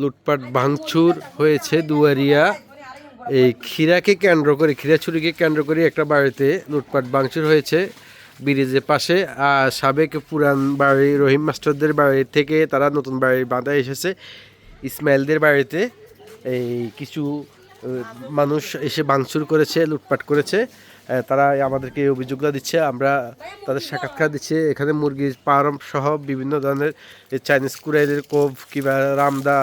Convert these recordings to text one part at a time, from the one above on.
লুটপাট ভাঙচুর হয়েছে দুয়ারিয়া। এই ক্ষীরাকে কেন্দ্র করে খিরা ছুরিকে কেন্দ্র করে একটা বাড়িতে লুটপাট ভাঙচুর হয়েছে ব্রিজের পাশে। আর সাবেক পুরান বাড়ি রহিম মাস্টারদের বাড়ি থেকে তারা নতুন বাড়ি বাঁধা এসেছে ইসমাইলদের বাড়িতে। এই কিছু মানুষ এসে ভাঙচুর করেছে, লুটপাট করেছে। তারা আমাদেরকে এই অভিযোগটা দিচ্ছে, আমরা তাদের সাক্ষাৎকার দিচ্ছে। এখানে মুরগির ফার্ম সহ বিভিন্ন ধরনের চাইনিজ কুরাইদের কোভ কিংবা রামদা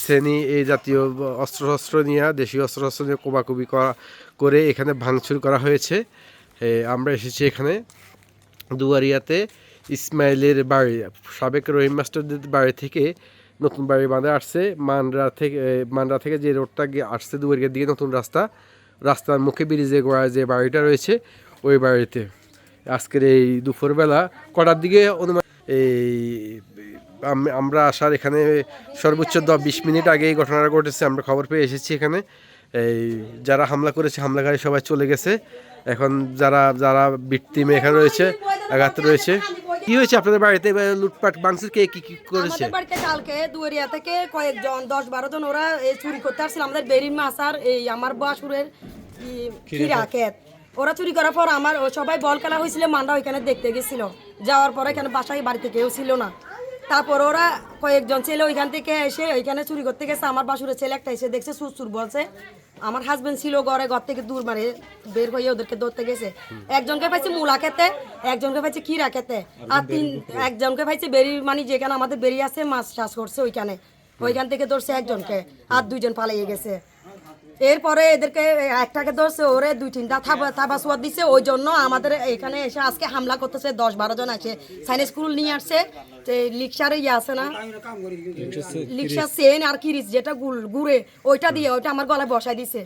শ্রেণি, এই জাতীয় অস্ত্র শস্ত্র নিয়ে, দেশীয় অস্ত্র শস্ত্র নিয়ে কোবাকুবি করা করে এখানে ভাঙচুর করা হয়েছে। আমরা এসেছি এখানে দুয়ারিয়াতে ইসমাইলের বাড়ি, সাবেক রহিম মাস্টারদের বাড়ি থেকে নতুন বাড়ি বাঁধা আসছে। মানরা থেকে মানরা থেকে যে রোডটা আসছে দুয়ারিয়ার দিকে, নতুন রাস্তা। রাস্তার মুখে ব্রিজে গোড়া যে বাড়িটা রয়েছে, ওই বাড়িতে। আজকের এই দুপুরবেলা কটার দিকে অনুমান এই, আম- আমরা আসার এখানে সর্বোচ্চ দশ বিশ মিনিট আগে এই ঘটনাটা ঘটেছে, আমরা খবর পেয়ে এসেছি এখানে। এই, যারা হামলা করেছে, হামলাকারী সবাই চলে গেছে। এখন যারা যারা ভিকটিম এখানে রয়েছে, আঘাত রয়েছে কি হয়েছে আপনাদের বাড়িতে? লুটপাট বাংসুর কে কি কি করেছে? আমাদের বাড়িতে কালকে দুয়ারিয়া থেকে কয়েকজন দশ বারো জন ওরা এই চুরি করতে আসছিল। আমাদের বেরিন মাসার আর এই আমার বাসুরের খিরা ক্ষেত। ওরা চুরি করার পর আমার সবাই বল খেলা হয়েছিল মানরা ওইখানে দেখতে গেছিল। যাওয়ার পর এখানে বাসায় বাড়িতে কেউ ছিল না। তারপর ওরা কয়েকজন ছেলে ওইখান থেকে এসে ওইখানে চুরি করতে গেছে আমার বাসুরের ছেলে একটা এসে দেখছে সুর বলছে। আমার হাজবেন্ড ছিল ঘরে ঘর থেকে দূর মারে বের হয়ে ওদেরকে ধরতে গেছে। একজনকে পাইছে মূলা খেতে একজনকে পাইছে কিরা খেতে। আর তিন একজনকে পাইছে বেরি মানে যেখানে আমাদের বেরিয়ে আছে মাছ চাষ করছে ওইখানে। ওইখান থেকে ধরছে একজনকে আর দুইজন পালিয়ে গেছে। এরপরে এদেরকে একটাকে ধরছে ওরে দুই তিনটা থাবা থাবা সোয়াদ দিছে ওই জন্য আমাদের এখানে এসে আজকে হামলা করতেছে দশ বারো জন আছে। সাইন স্কুল নিয়ে আসছে লিক্সার ইয়ে আছে না? লিক্সা সেন আর কিরিস যেটা গুল গুড়ে ওইটা দিয়ে ওইটা আমার গলায় বসাই দিছে।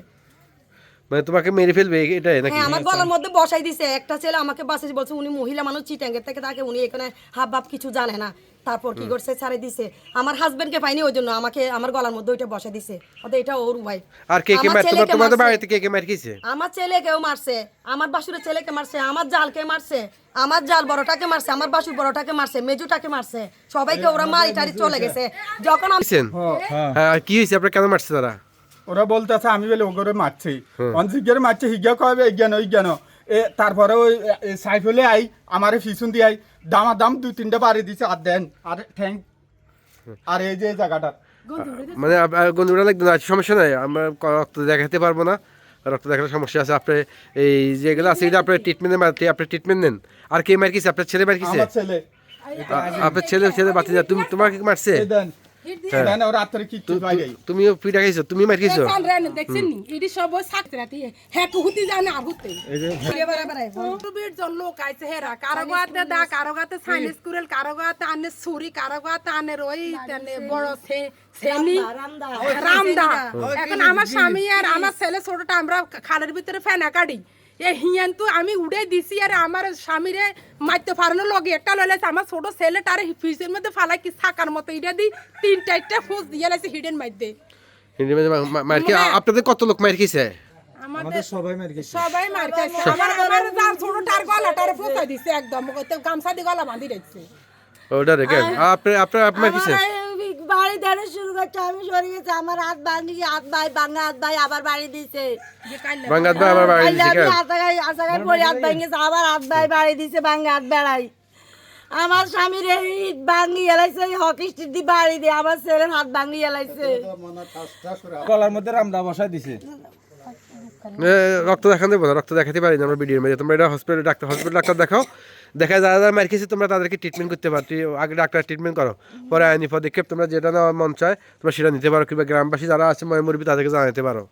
মানে তোমাকে মেরে ফেলবে এটাই নাকি? হ্যাঁ আমার গলার মধ্যে বসাই দিছে। একটা ছেলে আমাকে বাসে বলছে উনি মহিলা মানুষ চিটাঙ্গের থেকে থাকে উনি এখানে হাব ভাব কিছু জানে না। তারপর কি করছে? ছাড়ে দিছে। আমার হাজবেন্ডকে পাইনি ওই জন্য আমাকে আমার গলার মধ্যে ওইটা বসাই দিছে। অত এটা ওর ভাই আর কে কে আমার মার তোমার ছেলেকে তোমাদের মারছে। বাড়িতে কে কে মার খেয়েছে আমার ছেলেকেও মারছে। আমার বাসুরের ছেলেকে মারছে। আমার জালকে মারছে। আমার জাল বড়টাকে মারছে। আমার বাসুর বড়টাকে মারছে। মেজুটাকে মারছে। সবাইকে ওরা মারি টারি চলে গেছে। যখন আমি হ্যাঁ, কি হয়েছে? আপনার কেন মারছে তারা? ওরা বলতেছে আমি বলে ওগরে মারছি। অনজিগের মারছে হিগা কবে এজ্ঞান ওইজ্ঞান এ তারপরে ওই সাইফলে আই আমারে ফিসুন দিয়ে আই দামা দাম দুই তিনটা বাড়ি দিছে আর দেন আর থ্যাংক আর এই যে জায়গাটা। মানে গন্ধুরা লাগবে না সমস্যা নাই আমরা রক্ত দেখাতে পারব না। রক্ত দেখার সমস্যা আছে আপনি এই যেগুলো আছে এটা আপনার ট্রিটমেন্টে মারতে আপনি ট্রিটমেন্ট নেন। আর কে মার কিছে আপনার ছেলে মার কিছে ছেলে। আপনার ছেলে ছেলে বাতি তুমি তোমাকে কি মারছে? এই দেন দেন ওরা রাত্রে কি কি পাই যাই তুমিও পিঠা খাইছো তুমি মার খাইছো দেখছেন নি? এটি সব সাকতে রাতি হ্যাঁ কুহুতি জানে আগুতে পৃথিবীর জন লোক আইছে হেরা। কারও গাতে দা কারও গাতে সাইনিস কুরেল কারও গাতে আনে ছুরি কারও গাতে আনে রই তেনে বড় সে সেনি। রামদা এখন আমার স্বামী আর আমার ছেলে ছোটটা আমরা খালের ভিতরে ফেনা কাটি। এ হিয়ান তো আমি উড়ে দিছি আর আমার স্বামীরে মারতে পারানো লগে একটা লইলাছে আমার ছোট ছেলেটার ফিসের মধ্যে ফালাই কি থাকার মতো এটা দি তিন চারটা ফুস দিয়ে লাইছে হিডেন মার কি আপনাদের কত লোক মার খাইছে আমাদের সবাই মার গেছে সবাই মার গেছে আমার আমার যার ছোট টার গলাটারে ফোসা দিছে একদম। গামছা দিয়ে গলা বাঁধি রাখছে। ওটা রেখে আপনার আপনার আপনার কিছে বাড়ি ধরে আমি সরে গেছি আমার হাত ভাঙি হাত ভাই ভাঙা হাত ভাই আবার বাড়ি দিছে। যে কাইলা ভাই আবার বাড়ি দিছে আসাগাই আসাগাই পরে হাত ভাঙিয়েছে আবার হাত ভাই বাড়ি দিছে ভাঙে হাত বেড়াই আমার স্বামীর এই ইট ভাঙি এলাইছে হকি স্টিক দিয়ে বাড়ি দিয়ে আমার ছেলের হাত ভাঙি এলাইছে। কলার মধ্যে রামদা বসাই দিছে। রক্ত দেখান দেবো না, রক্ত দেখাতে পারি না আমরা ভিডিওর মধ্যে। তোমরা এটা হসপিটাল ডাক্তার হসপিটাল ডাক্তার দেখাও। দেখা যারা যারা মার খেয়েছে, তোমরা তাদেরকে ট্রিটমেন্ট করতে পারো। আগে ডাক্তার ট্রিটমেন্ট করো। পরে আইনি পদক্ষেপ তোমরা যেটা নেওয়ার মন চায়, তোমরা সেটা নিতে পারো। কিংবা গ্রামবাসী যারা আছে ময়মুরবি তাদেরকে জানাতে পারো।